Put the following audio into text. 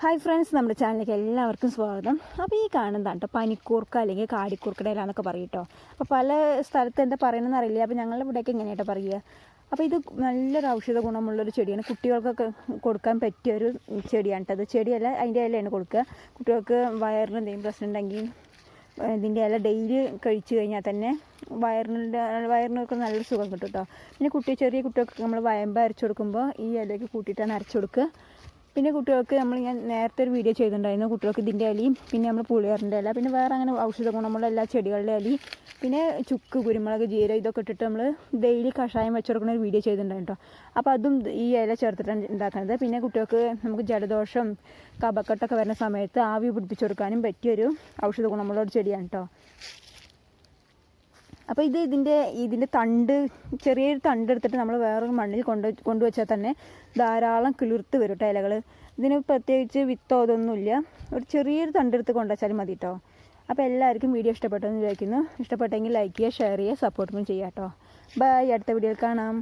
Hi friends നമ്മുടെ ചാനലിലേക്ക് എല്ലാവർക്കും സ്വാഗതം. അപ്പോൾ ഈ കാണുന്നതാണ് കേട്ടോ പനിക്കൂർക്ക അല്ലെങ്കിൽ കാടിക്കൂർക്കയുടെ ഇല എന്നൊക്കെ പറയും അപ്പോൾ പല സ്ഥലത്ത് എന്താ പറയണമെന്ന് അറിയില്ല. അപ്പോൾ ഞങ്ങളുടെ ഇവിടെയൊക്കെ എങ്ങനെയാട്ടോ പറയുക. അപ്പോൾ ഇത് നല്ലൊരു ഔഷധ ഗുണമുള്ളൊരു ചെടിയാണ്. കുട്ടികൾക്കൊക്കെ കൊടുക്കാൻ പറ്റിയ ഒരു ചെടിയാണ് കേട്ടോ ചെടിയല്ല അതിന്റെ ഇലയാണ് കൊടുക്കുക. കുട്ടികൾക്ക് വയറിന് എന്തെങ്കിലും പ്രശ്നം ഉണ്ടെങ്കിൽ ഇതിന്റെ ഇല ഡെയിലി കഴിച്ചു കഴിഞ്ഞാൽ തന്നെ വയറിന്റെ വയറിനൊക്കെ നല്ലൊരു സുഖം കിട്ടും കേട്ടോ പിന്നെ കുട്ടി ചെറിയ കുട്ടികൾക്ക് നമ്മൾ വയമ്പ് അരച്ചു കൊടുക്കുമ്പോൾ ഈ ഇലയ്ക്ക് കൂട്ടിയിട്ടാണ് അരച്ചു കൊടുക്കുക. പിന്നെ കുട്ടികൾക്ക് നമ്മൾ ഞാൻ നേരത്തെ ഒരു വീഡിയോ ചെയ്തിട്ടുണ്ടായിരുന്നു. കുട്ടികൾക്ക് ഇതിന്റെ ഇലയും പിന്നെ നമ്മൾ പുളിയറിന്റെ ഇല പിന്നെ വേറെ അങ്ങനെ ഔഷധ ഗുണമുള്ള എല്ലാ ചെടികളുടെ ഇലയും പിന്നെ ചുക്ക് കുരുമുളക് ജീരം ഇതൊക്കെ ഇട്ടിട്ട് നമ്മൾ ഡെയിലി കഷായം വെച്ച് കൊടുക്കുന്ന ഒരു വീഡിയോ ചെയ്തിട്ടുണ്ടായിരുന്നു അപ്പോൾ അതും ഈ ഇല ചേർത്തിട്ടാണ് ഉണ്ടാക്കുന്നത്. പിന്നെ കുട്ടികൾക്ക് നമുക്ക് ജലദോഷം കഫക്കെട്ടൊക്കെ വരുന്ന സമയത്ത് ആവി പിടിപ്പിച്ച് കൊടുക്കാനും പറ്റിയൊരു ഔഷധ ഗുണമുള്ള ഒരു ചെടിയാണ് കേട്ടോ അപ്പോൾ ഇത് ഇതിന്റെ ഇതിന്റെ തണ്ട് ചെറിയൊരു തണ്ട് എടുത്തിട്ട് നമ്മൾ വേറൊരു മണ്ണിൽ കൊണ്ട് കൊണ്ടുവച്ചാൽ തന്നെ ധാരാളം കിളിർത്ത് വരും കേട്ടോ ഇലകൾ ഇതിന് പ്രത്യേകിച്ച് വിത്തോ ഇതൊന്നുമില്ല ഒരു ചെറിയൊരു തണ്ട് എടുത്ത് കൊണ്ടുവച്ചാലും മതി കേട്ടോ അപ്പോൾ എല്ലാവർക്കും വീഡിയോ ഇഷ്ടപ്പെട്ടെന്ന് വിചാരിക്കുന്നു. ഇഷ്ടപ്പെട്ടെങ്കിൽ ലൈക്ക് ചെയ്യുക ഷെയർ ചെയ്യുക സപ്പോർട്ടും ചെയ്യാം കേട്ടോ ബൈ അടുത്ത വീഡിയോയിൽ കാണാം.